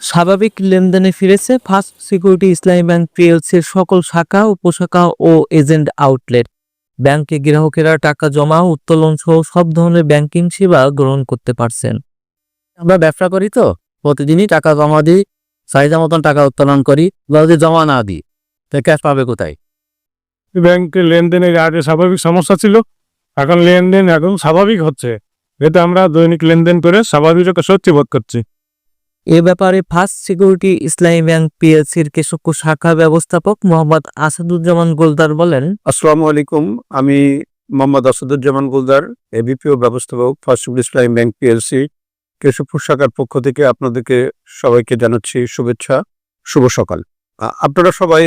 স্বাভাবিক লেনদেনে ফিরেছে ফার্স্ট সিকিউরিটি ইসলামী ব্যাংক পিএলসির সকল শাখা উপশাখা ও এজেন্ট আউটলেট। ব্যাংকে গ্রাহকেরা টাকা জমা উত্তোলন সহ সব ধরনের ব্যাংকিং সেবা গ্রহণ করতে পারছেন। আমরা ব্যবসা করি তো। প্রতিদিনই টাকা জমা দিই চাহিদা মতন টাকা উত্তোলন করি বা যদি জমা না দিই তো ক্যাশ পাবে কোথায়? ব্যাংকে লেনদেনের আগে স্বাভাবিক সমস্যা ছিল এখন লেনদেন এখন স্বাভাবিক হচ্ছে। এতে আমরা দৈনিক লেনদেন করে স্বাভাবিক সত্যি বোধ করছি। এ ব্যাপারে ফার্স্ট সিকিউরিটি ইসলামী ব্যাংক পিএলসির কেশক্য শাখা ব্যবস্থাপক মোহাম্মদ আসাদুজ্জামান গোলদার বলেন, আসসালামু আলাইকুম। আমি মোহাম্মদ আসাদুজ্জামান গোলদার এবিপিও ব্যবস্থাপক first Islam bank PLC, Keshabpur শাখার পক্ষ থেকে আপনাদেরকে সবাইকে জানাচ্ছি শুভেচ্ছা, শুভ সকাল। আপনারা সবাই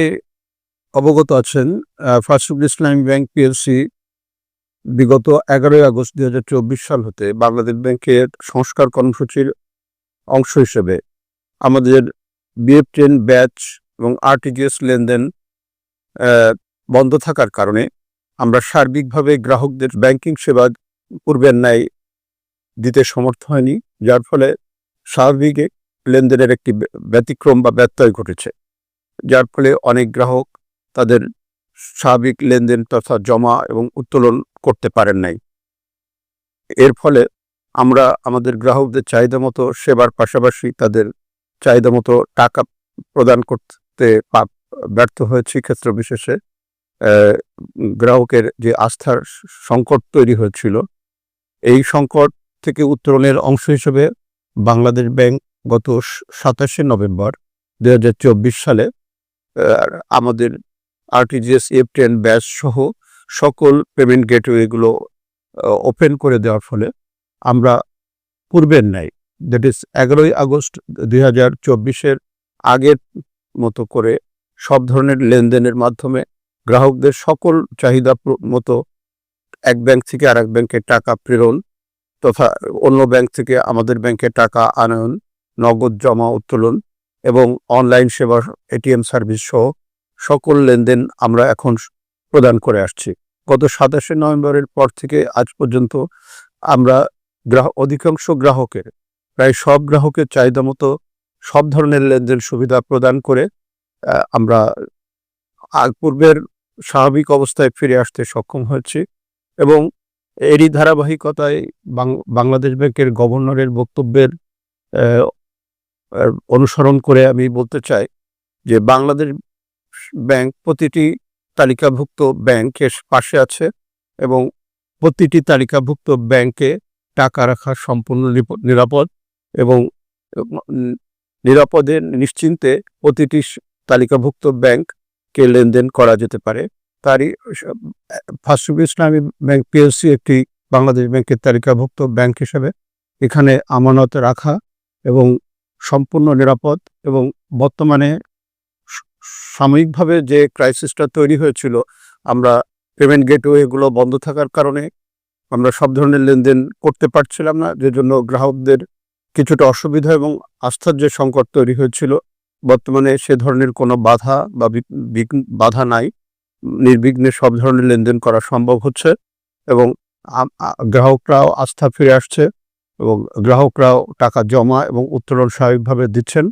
অবগত আছেন first security Islami bank PLC বিগত এগারোই আগস্ট দুই হাজার চব্বিশ সাল হতে বাংলাদেশ ব্যাংকের সংস্কার কর্মসূচির অংশ হিসেবে আমাদের বিএফ টেন ব্যাচ এবং আরটিজিএস লেনদেন বন্ধ থাকার কারণে আমরা সার্বিকভাবে গ্রাহকদের ব্যাংকিং সেবা পূর্বের ন্যায় দিতে সমর্থ হয়নি, যার ফলে স্বাভাবিক লেনদেনের একটি ব্য- ব্যতিক্রম বা ব্যত্যয় ঘটেছে। যার ফলে অনেক গ্রাহক তাদের স্বাভাবিক লেনদেন তথা জমা এবং উত্তোলন করতে পারেন নাই। এর ফলে আমরা আমাদের গ্রাহকদের চাহিদা মতো সেবার পাশাপাশি তাদের চাহিদা মতো টাকা প্রদান করতে ব্যর্থ হয়েছি ক্ষেত্র বিশেষে। গ্রাহকের যে আস্থার সংকট তৈরি হয়েছিল, এই সংকট থেকে উত্তরণের অংশ হিসেবে বাংলাদেশ ব্যাংক গত সাতাশে নভেম্বর দু হাজার চব্বিশ সালে আমাদের আরটিজিএস এফ টেন ব্যাস সহ সকল পেমেন্ট গেটওয়েগুলো ওপেন করে দেওয়ার ফলে আমরা পূর্বের ন্যায় দ্যাট ইজ এগারোই আগস্ট দুই হাজার চব্বিশের আগের মতো করে সব ধরনের লেনদেনের মাধ্যমে গ্রাহকদের সকল চাহিদা মতো এক ব্যাংক থেকে আরেক ব্যাংকে টাকা প্রেরণ তথা অন্য ব্যাংক থেকে আমাদের ব্যাংকে টাকা আনয়ন, নগদ জমা, উত্তোলন এবং অনলাইন সেবা এটিএম সার্ভিস সহ সকল লেনদেন আমরা এখন প্রদান করে আসছি। গত সাতাশে নভেম্বরের পর থেকে আজ পর্যন্ত আমরা গ্রাহক অধিকাংশ গ্রাহকের প্রায় সব গ্রাহকের চাহিদা মতো সব ধরনের লেনদেন সুবিধা প্রদান করে আমরা পূর্বের স্বাভাবিক অবস্থায় ফিরে আসতে সক্ষম হয়েছি এবং এরই ধারাবাহিকতায় বাংলাদেশ ব্যাংকের গভর্নরের বক্তব্যের অনুসরণ করে আমি বলতে চাই যে বাংলাদেশ ব্যাংক প্রতিটি তালিকাভুক্ত ব্যাংকের পাশে আছে এবং প্রতিটি তালিকাভুক্ত ব্যাংকে টাকা রাখা সম্পূর্ণ নিরাপদ এবং নিরাপদে নিশ্চিন্তে প্রতিটি তালিকাভুক্ত ব্যাংককে লেনদেন করা যেতে পারে। তারই ফার্স্ট ইসলামী ব্যাংক পিএলসি একটি বাংলাদেশ ব্যাংকের তালিকাভুক্ত ব্যাংক হিসেবে এখানে আমানত রাখা এবং সম্পূর্ণ নিরাপদ এবং বর্তমানে সাময়িকভাবে যে ক্রাইসিসটা তৈরি হয়েছিল, আমরা পেমেন্ট গেটওয়েগুলো বন্ধ থাকার কারণে আমরা সব ধরনের লেনদেন করতে পারছিলাম না যে জন্য গ্রাহকদের কিছুটা অসুবিধা এবং আস্থার যে সংকট তৈরি হয়েছিল, বর্তমানে সে ধরনের কোনো বাধা বা বাধা নাই। নির্বিঘ্নে সব ধরনের লেনদেন করা সম্ভব হচ্ছে এবং গ্রাহকরাও আস্থা ফিরে আসছে এবং গ্রাহকরাও টাকা জমা এবং উত্তোলন স্বাভাবিকভাবে দিচ্ছেন।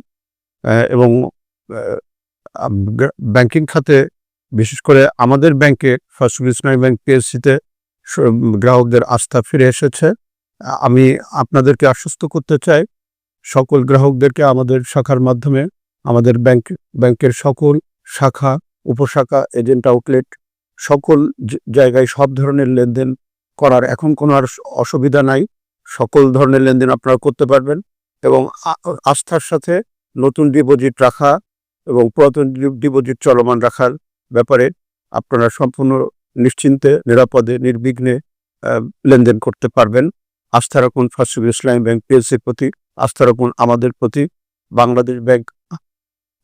এবং ব্যাংকিং খাতে বিশেষ করে আমাদের ব্যাংকে ফার্স্ট ইসলামী ব্যাংক পিএসসিতে গ্রাহকদের আস্থা ফিরে এসেছে। আমি আপনাদেরকে আশ্বস্ত করতে চাই, সকল গ্রাহকদেরকে আমাদের শাখার মাধ্যমে, আমাদের ব্যাংক, ব্যাংকের সকল শাখা, উপশাখা, এজেন্ট আউটলেট, সকল জায়গায় সব ধরনের লেনদেন করার এখন কোনো আর অসুবিধা নাই। সকল ধরনের লেনদেন আপনারা করতে পারবেন এবং আস্থার সাথে নতুন ডিপোজিট রাখা এবং পুরাতন ডিপোজিট চলমান রাখার ব্যাপারে আপনারা সম্পূর্ণ নিশ্চিন্তে, নিরাপদে, নির্বিঘ্নে লেনদেন করতে পারবেন। আস্থা রাখুন ফার্স্ট ইসলামী ব্যাংক পিএলসির প্রতি, আস্থা রাখুন আমাদের প্রতি। বাংলাদেশ ব্যাংক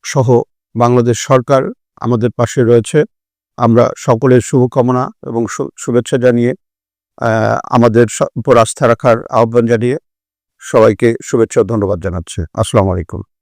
সহ বাংলাদেশ সরকার আমাদের পাশে রয়েছে। আমরা সকলের শুভকামনা এবং শুভেচ্ছা জানিয়ে আমাদের উপর আস্থা রাখার আহ্বান জানিয়ে সবাইকে শুভেচ্ছা ধন্যবাদ জানাচ্ছে। আসসালামু আলাইকুম।